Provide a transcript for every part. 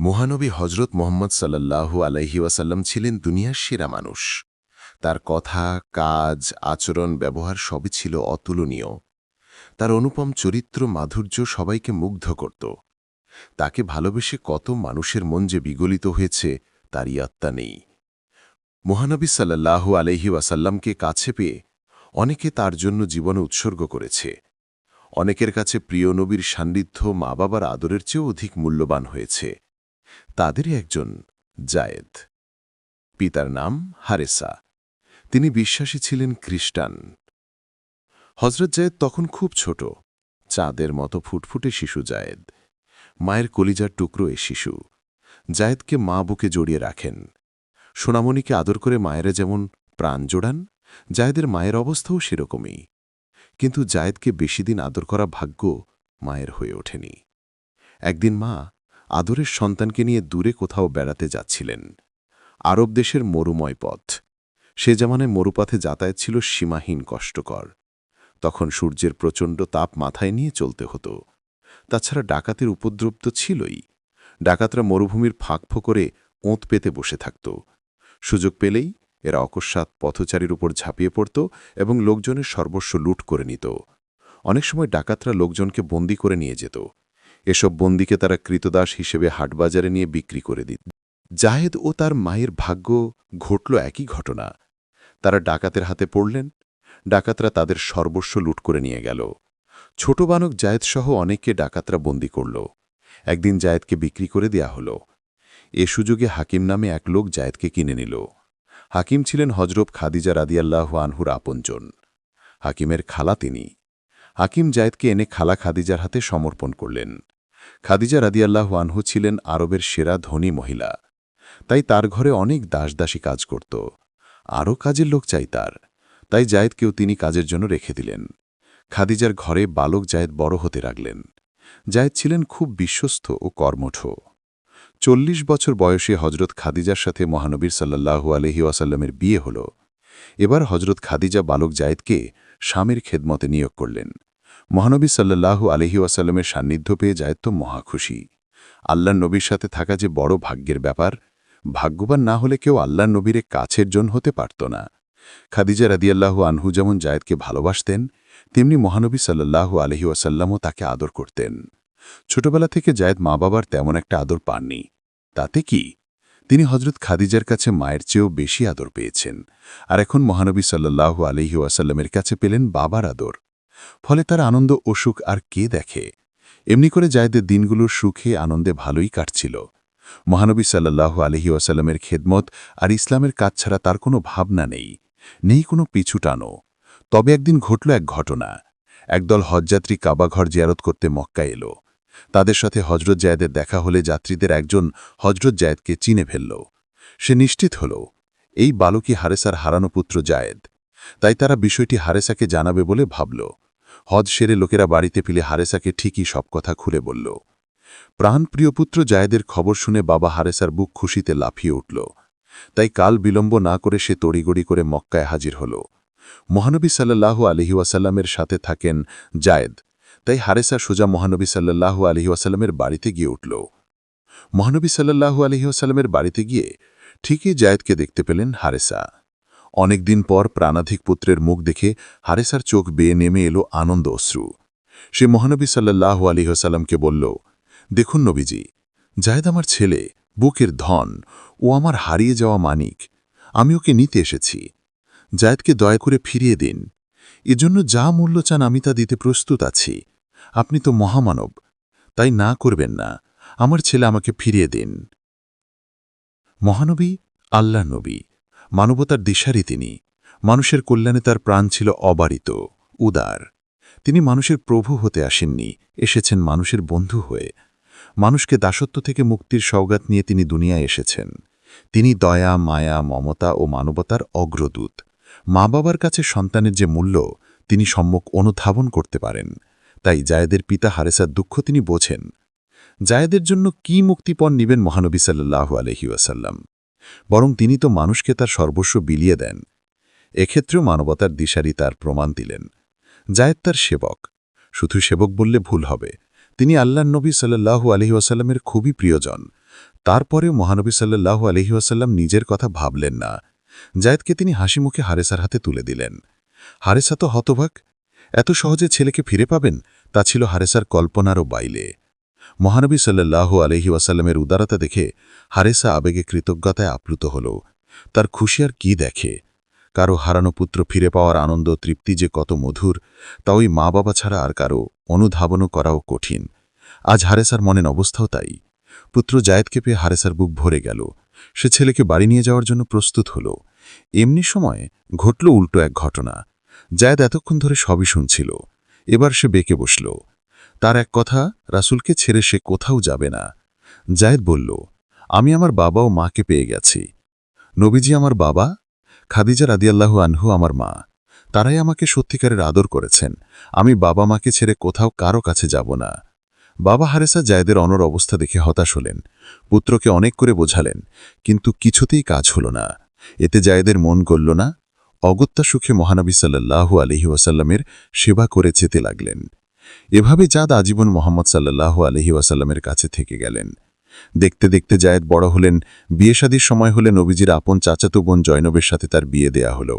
মহানবী হজরত মোহাম্মদ সাল্লাল্লাহু আলাইহি ওয়াসাল্লাম ছিলেন দুনিয়ার সেরা মানুষ। তার কথা, কাজ, আচরণ, ব্যবহার সবই ছিল অতুলনীয়। তার অনুপম চরিত্র, মাধুর্য সবাইকে মুগ্ধ করত। তাকে ভালোবেসে কত মানুষের মন যে বিগলিত হয়েছে তার ইয়াত্তা নেই। মহানবী সাল্লাল্লাহু আলাইহি ওয়াসাল্লামকে কাছে পেয়ে অনেকে তার জন্য জীবন উৎসর্গ করেছে। অনেকের কাছে প্রিয় নবীর সান্নিধ্য মা বাবার আদরের চেয়েও অধিক মূল্যবান হয়েছে। তাদেরই একজন, জায়েদ। পিতার নাম হারেসা। তিনি বিশ্বাসী ছিলেন খ্রিস্টান। হজরত জায়েদ তখন খুব ছোট, চাঁদের মতো ফুটফুটে শিশু জায়েদ। মায়ের কলিজার টুকরো এ শিশু। জায়েদকে মা বুকে জড়িয়ে রাখেন। সোনামণিকে আদর করে মায়েরা যেমন প্রাণ জোড়ান, জায়েদের মায়ের অবস্থাও সেরকমই। কিন্তু জায়েদকে বেশি দিন আদর করা ভাগ্য মায়ের হয়ে ওঠেনি। একদিন মা আদরের সন্তানকে নিয়ে দূরে কোথাও বেড়াতে যাচ্ছিলেন। আরব দেশের মরুময় পথ। সে জামানায় মরুপথে যাতায়াত ছিল সীমাহীন কষ্টকর। তখন সূর্যের প্রচণ্ড তাপ মাথায় নিয়ে চলতে হতো। তাছাড়া ডাকাতের উপদ্রব তো ছিলই। ডাকাতরা মরুভূমির ফাঁকফো করে ওঁত পেতে বসে থাকত। সুযোগ পেলেই এরা অকস্মাৎ পথচারীর উপর ঝাঁপিয়ে পড়ত এবং লোকজনের সর্বস্ব লুট করে নিত। অনেক সময় ডাকাতরা লোকজনকে বন্দি করে নিয়ে যেত। এসব বন্দিকে তারা কৃতদাস হিসেবে হাটবাজারে নিয়ে বিক্রি করে দিত। জাহেদ ও তার মায়ের ভাগ্য ঘটল একই ঘটনা। তারা ডাকাতের হাতে পড়লেন। ডাকাতরা তাদের সর্বস্ব লুট করে নিয়ে গেল। ছোট বানক জায়েদসহ অনেককে ডাকাতরা বন্দি করল। একদিন জায়েদকে বিক্রি করে দেয়া হল। এ সুযোগে হাকিম নামে এক লোক জায়েদকে কিনে নিল। হাকিম ছিলেন হজরত খাদিজা রাদিয়াল্লাহ আনহুর আপনজন। হাকিমের খালা তিনি। হাকিম জায়েদকে এনে খালা খাদিজার হাতে সমর্পণ করলেন। খাদিজা রাদিয়াল্লাহ আনহু ছিলেন আরবের সেরা ধনী মহিলা। তাই তার ঘরে অনেক দাসদাসী কাজ করত। আরও কাজের লোক চাই তার। তাই জায়েদকেও তিনি কাজের জন্য রেখে দিলেন। খাদিজার ঘরে বালক জায়েদ বড় হতে রাখলেন জায়েদ ছিলেন খুব বিশ্বস্ত ও কর্মঠ। চল্লিশ বছর বয়সে হজরত খাদিজার সাথে মহানবীর সাল্লাহু আলহি ওয়াসাল্লামের বিয়ে হল। এবার হজরত খাদিজা বালক জায়েদকে স্বামীর খেদমতে নিয়োগ করলেন। মহানবী সাল্লাহু আলহি ওয়াসাল্লামের সান্নিধ্য পেয়ে জায়েদ তো মহাখুশি আল্লাহ নবীর সাথে থাকা যে বড় ভাগ্যের ব্যাপার, ভাগ্যবান না হলে কেউ আল্লাহ নবীরে কাছের জন হতে পারত না। খাদিজা রাদিয়াল্লাহু আনহু যেমন জায়েদকে ভালোবাসতেন, তেমনি মহানবী সাল্লাহু আলহি ওয়াসাল্লামও তাকে আদর করতেন। ছোটবেলা থেকে জায়েদ মা বাবার তেমন একটা আদর পাননি। তাতে কি? তিনি হজরত খাদিজার কাছে মায়ের চেয়েও বেশি আদর পেয়েছেন আর এখন মহানবী সাল্লাহু আলহি ওয়াসাল্লামের কাছে পেলেন বাবার আদর। ফলে তার আনন্দ ও সুখ আর কে দেখে? এমনি করে জায়দের দিনগুলোর সুখে আনন্দে ভালোই কাটছিল। মহানবী সাল্লাহু আলহি ওয়াসাল্লামের খেদমত আর ইসলামের কাজ ছাড়া তার কোনো ভাবনা নেই নেই কোনো পিছু টানো। তবে একদিন ঘটল এক ঘটনা। একদল হজযাত্রী কাবাঘর জিয়ারত করতে মক্কা এলো। তাদের সাথে হজরত জায়দের দেখা হলে যাত্রীদের একজন হজরত জায়দকে চিনে ফেলল। সে নিশ্চিত হল, এই বালকই হারেসার হারানো পুত্র জায়েদ। তাই তারা বিষয়টি হারেসাকে জানাবে বলে ভাবল। হজ সেরে লোকেরা বাড়িতে ফিলে হারেসাকে ঠিকই সব কথা খুলে বলল। প্রাণপ্রিয় পুত্র জায়েদের খবর শুনে বাবা হারেসার বুক খুশিতে লাফিয়ে উঠল। তাই কাল বিলম্ব না করে সে তড়িগড়ি করে মক্কায় হাজির হল। মহানবী সাল্লাহু আলহিউসাল্লামের সাথে থাকেন জায়েদ। তাই হারেসা সোজা মহানবী সাল্লাহু আলহিউসাল্লামের বাড়িতে গিয়ে উঠল। মহানবী সাল্লাহু আলহিউসাল্লামের বাড়িতে গিয়ে ঠিকই জায়েদকে দেখতে পেলেন হারেসা। অনেকদিন পর প্রাণাধিক পুত্রের মুখ দেখে হারেসার চোখ বেয়ে নেমে এলো আনন্দ অশ্রু। সে মহানবী সাল্লাহু আলিহাসাল্লামকে বলল, দেখুন নবীজি, জায়দ আমার ছেলে, বুকের ধন, ও আমার হারিয়ে যাওয়া মানিক, আমি ওকে নিতে এসেছি। জায়দকে দয়া করে ফিরিয়ে দিন এজন্য যা মূল্য চান আমি তা দিতে প্রস্তুত আছি। আপনি তো মহামানব, তাই না করবেন না। আমার ছেলে আমাকে ফিরিয়ে দিন। মহানবী আল্লাহ নবী, মানবতার দিশারি তিনি। মানুষের কল্যাণে তার প্রাণ ছিল অবারিত, উদার। তিনি মানুষের প্রভু হতে আসেননি, এসেছেন মানুষের বন্ধু হয়ে। মানুষকে দাসত্ব থেকে মুক্তির সওগাত নিয়ে তিনি দুনিয়ায় এসেছেন। তিনি দয়া, মায়া, মমতা ও মানবতার অগ্রদূত। মা বাবার কাছে সন্তানের যে মূল্য, তিনি সম্মুখ অনুধাবন করতে পারেন। তাই জায়েদের পিতা হারেসার দুঃখ তিনি বোঝেন। জায়েদের জন্য কি মুক্তিপণ নিবেন মহানবী সাল্লাহু আলহিউসাল্লাম বরং তিনি তো মানুষকে তার সর্বস্ব বিলিয়ে দেন। এক্ষেত্রেও মানবতার দিশারি তার প্রমাণ দিলেন। জায়েদ তার সেবক। শুধু সেবক বললে ভুল হবে। তিনি আল্লাহ নবী সাল্লাহু আলহিউসাল্লামের খুবই প্রিয়জন। তারপরেও মহানবী সাল্লাল্লাহু আলহি ওয়াসাল্লাম নিজের কথা ভাবলেন না। জায়েদকে তিনি হাসি মুখে হারেসার হাতে তুলে দিলেন। হারেসা তো হতভাগ। এত সহজে ছেলেকে ফিরে পাবেন? তা ছিল হারেসার কল্পনারও বাইলে। মহানবী সাল্লাল্লাহু আলহি ওয়াসাল্লামের উদারতা দেখে হারেসা আবেগে কৃতজ্ঞতায় আপ্লুত হল। তার খুশি আর কি দেখে? কারও হারানো পুত্র ফিরে পাওয়ার আনন্দ তৃপ্তি যে কত মধুর, তা ওই মা বাবা ছাড়া আর কারও অনুধাবনও করাও কঠিন। আজ হারেসার মনের অবস্থাও তাই। পুত্র জায়েদকে পেয়ে হারেসার বুক ভরে গেল। সে ছেলেকে বাড়ি নিয়ে যাওয়ার জন্য প্রস্তুত হল। এমনি সময়ে ঘটল উল্টো এক ঘটনা। জায়েদ এতক্ষণ ধরে সবই শুনছিল। এবার সে বেঁকে বসল। তার এক কথা, রাসুলকে ছেড়ে সে কোথাও যাবে না। জায়েদ বলল, আমি আমার বাবা ও মাকে পেয়ে গেছি। নবীজি আমার বাবা, খাদিজা রাদিয়াল্লাহু আনহু আমার মা। তারাই আমাকে সত্যিকারের আদর করেছেন। আমি বাবা মাকে ছেড়ে কোথাও কারও কাছে যাব না। বাবা হারেসা জায়দের অনর অবস্থা দেখে হতাশ হলেন। পুত্রকে অনেক করে বোঝালেন, কিন্তু কিছুতেই কাজ হল না। এতে জায়দের মন গলল না। অগত্যা সুখে মহানবী সাল্লাল্লাহু আলহি ওয়াসাল্লামের সেবা করে যেতে লাগলেন। এভাবে জাদ আজীবন মোহাম্মদ সাল্লাল্লাহু আলহি ওয়াসাল্লামের কাছে থেকে গেলেন। দেখতে দেখতে জায়েদ বড় হলেন, বিয়ে শাদির সময় হলে নবীজির আপন চাচাতো বোন জয়নবের সাথে তার বিয়ে দেয়া হল।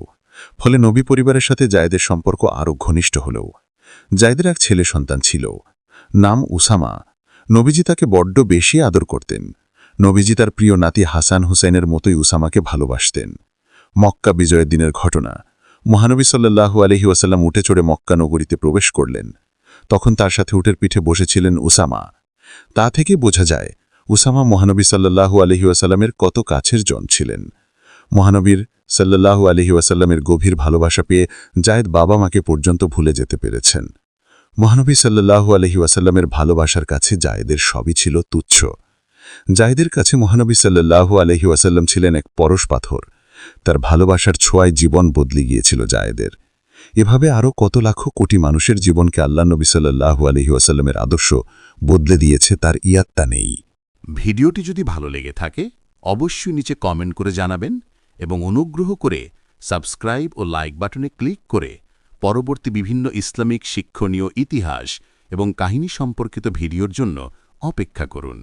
ফলে নবী পরিবারের সাথে জায়েদের সম্পর্ক আরও ঘনিষ্ঠ হল। জায়েদের এক ছেলে সন্তান ছিল। নাম উসামা। নবীজি তাকে বড্ড বেশি আদর করতেন। নবীজি তার প্রিয় নাতি হাসান হুসাইনের মতোই উসামাকে ভালোবাসতেন। মক্কা বিজয়ের দিনের ঘটনা। মহানবী সাল্লাল্লাহু আলহি ওয়াসাল্লাম উঠে চড়ে মক্কা নগরীতে প্রবেশ করলেন। তখন তার সাথে উটের পিঠে বসেছিলেন উসামা। তা থেকে বোঝা যায়, উসামা মহানবী সাল্লাল্লাহু আলহি ওয়াসাল্লামের কত কাছের জন ছিলেন। মহানবীর সাল্লাল্লাহু আলহি ওয়াসাল্লামের গভীর ভালোবাসা পেয়ে জায়েদ বাবা মাকে পর্যন্ত ভুলে যেতে পেরেছেন। মহানবী সাল্লাল্লাহু আলহি ওয়াসাল্লামের ভালোবাসার কাছে জায়েদের সবই ছিল তুচ্ছ। জায়েদের কাছে মহানবী সাল্লাল্লাহু আলহি ওয়াসাল্লাম ছিলেন এক পরশ পাথর। তার ভালোবাসার ছোঁয়ায় জীবন বদলে গিয়েছিল জায়েদের। এভাবে আরও কত লাখ কোটি মানুষের জীবনকে আল্লাহ নবী সাল্লাল্লাহু আলহি ওয়াসাল্লামের আদর্শ বদলে দিয়েছে, তার ইয়াত্তা নেই। ভিডিওটি যদি ভালো লেগে থাকে, অবশ্যই নিচে কমেন্ট করে জানাবেন এবং অনুগ্রহ করে সাবস্ক্রাইব ও লাইক বাটনে ক্লিক করে পরবর্তী বিভিন্ন ইসলামিক শিক্ষণীয় ইতিহাস এবং কাহিনী সম্পর্কিত ভিডিওর জন্য অপেক্ষা করুন।